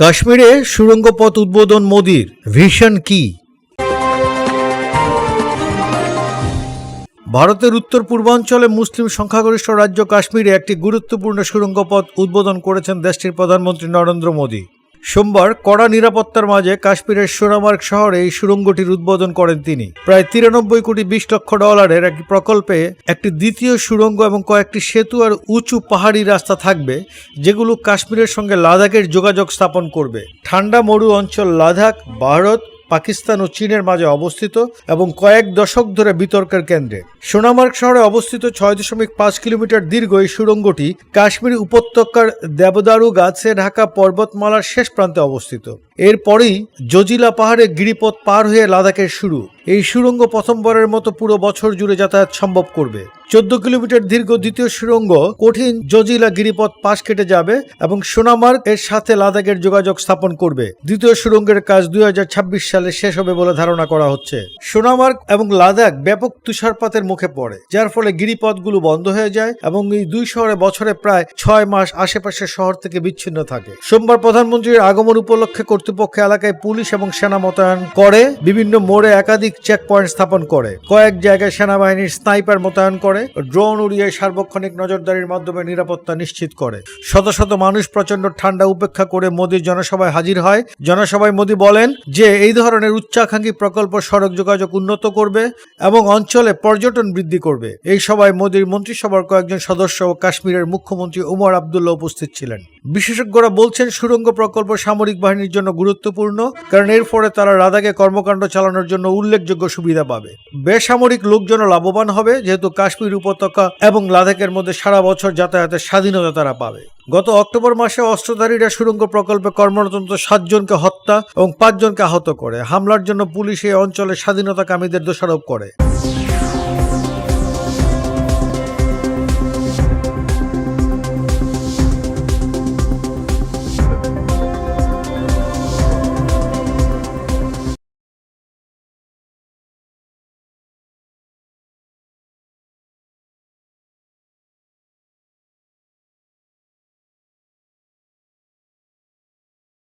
কাশ্মীরে সুড়ঙ্গ পথ উদ্বোধন মোদির ভিশন কি? ভারতের উত্তর পূর্বাঞ্চলে মুসলিম সংখ্যাগরিষ্ঠ রাজ্য কাশ্মীরে একটি গুরুত্বপূর্ণ সুড়ঙ্গ পথ উদ্বোধন করেছেন দেশটির প্রধানমন্ত্রী নরেন্দ্র মোদী। সোমবার কড়া নিরাপত্তার মাঝে কাশ্মীরের সোনামার্গ শহরে এই সুড়ঙ্গটির উদ্বোধন করেন তিনি। প্রায় তিরানব্বই কোটি বিশ লক্ষ ডলারের একটি প্রকল্পে একটি দ্বিতীয় সুড়ঙ্গ এবং কয়েকটি সেতু আর উঁচু পাহাড়ি রাস্তা থাকবে, যেগুলো কাশ্মীরের সঙ্গে লাদাখের যোগাযোগ স্থাপন করবে। ঠান্ডা মরু অঞ্চল লাদাখ, ভারত পাকিস্তান ও চীনের মাঝে অবস্থিত এবং কয়েক দশক ধরে বিতর্কের কেন্দ্রে। সোনামার্গ শহরে অবস্থিত ছয় দশমিক পাঁচ কিলোমিটার দীর্ঘ এই সুড়ঙ্গটি কাশ্মীর উপত্যকার দেবদারু গাছে ঢাকা পর্বতমালার শেষ প্রান্তে অবস্থিত। এরপরেই জজিলা পাহাড়ে গিরিপথ পার হয়ে লাদাখের শুরু। এই সুড়ঙ্গ প্রথমবারের মতো পুরো বছর জুড়ে যাতায়াত সম্ভব করবে। চোদ্দ কিলোমিটার দীর্ঘ দ্বিতীয় সুড়ঙ্গ কঠিন জজিলা গিরিপথ পাশ কেটে যাবে এবং সোনামার্গ এর সাথে লাদাখের যোগাযোগ স্থাপন করবে। দ্বিতীয় সুড়ঙ্গের কাজ দুই হাজার ছাব্বিশ সালে শেষ হবে বলে ধারণা করা হচ্ছে। সোনামার্গ এবং লাদাখ ব্যাপক তুষারপাতের মুখে পড়ে, যার ফলে গিরিপথগুলো বন্ধ হয়ে যায় এবং এই দুই শহরে বছরে প্রায় ছয় মাস আশেপাশের শহর থেকে বিচ্ছিন্ন থাকে। সোমবার প্রধানমন্ত্রীর আগমন উপলক্ষে কর্তৃপক্ষ এলাকায় পুলিশ এবং সেনা মোতায়েন করে, বিভিন্ন মোড়ে একাধিক চেক পয়েন্ট স্থাপন করে। কয়েক জায়গায় সেনাবাহিনীর স্নাইপার মোতায়েন করে ড্রোন উড়িয়ে সার্বক্ষণিক নজরদারির মাধ্যমে নিরাপত্তা নিশ্চিত করে। শত শত মানুষ প্রচণ্ড ঠান্ডা উপেক্ষা করে মোদীর জনসভায় হাজির হয়। জনসভায় মোদী বলেন যে, এই ধরনের উচ্চাকাঙ্ক্ষী প্রকল্প সড়ক যোগাযোগ উন্নত করবে এবং অঞ্চলে পর্যটন বৃদ্ধি করবে। এই সভায় মোদীর মন্ত্রিসভার কয়েকজন সদস্য ও কাশ্মীরের মুখ্যমন্ত্রী উমর আবদুল্লাহ উপস্থিত ছিলেন। বিশেষজ্ঞরা বলছেন সুড়ঙ্গ প্রকল্প সামরিক বাহিনীর জন্য গুরুত্বপূর্ণ, কারণ এর ফলে তারা লাদাখে কর্মকাণ্ড চালানোর জন্য উল্লেখযোগ্য সুবিধা পাবে। বেসামরিক লোকজন লাভবান হবে, যেহেতু কাশ্মীর উপত্যকা এবং লাদাখের মধ্যে সারা বছর যাতায়াতের স্বাধীনতা তারা পাবে। গত অক্টোবর মাসে অস্ত্রধারীরা সুরঙ্গ প্রকল্পে কর্মরত সাতজনকে হত্যা এবং পাঁচজনকে আহত করে। হামলার জন্য পুলিশ এই অঞ্চলে স্বাধীনতাকামীদের দোষারোপ করে।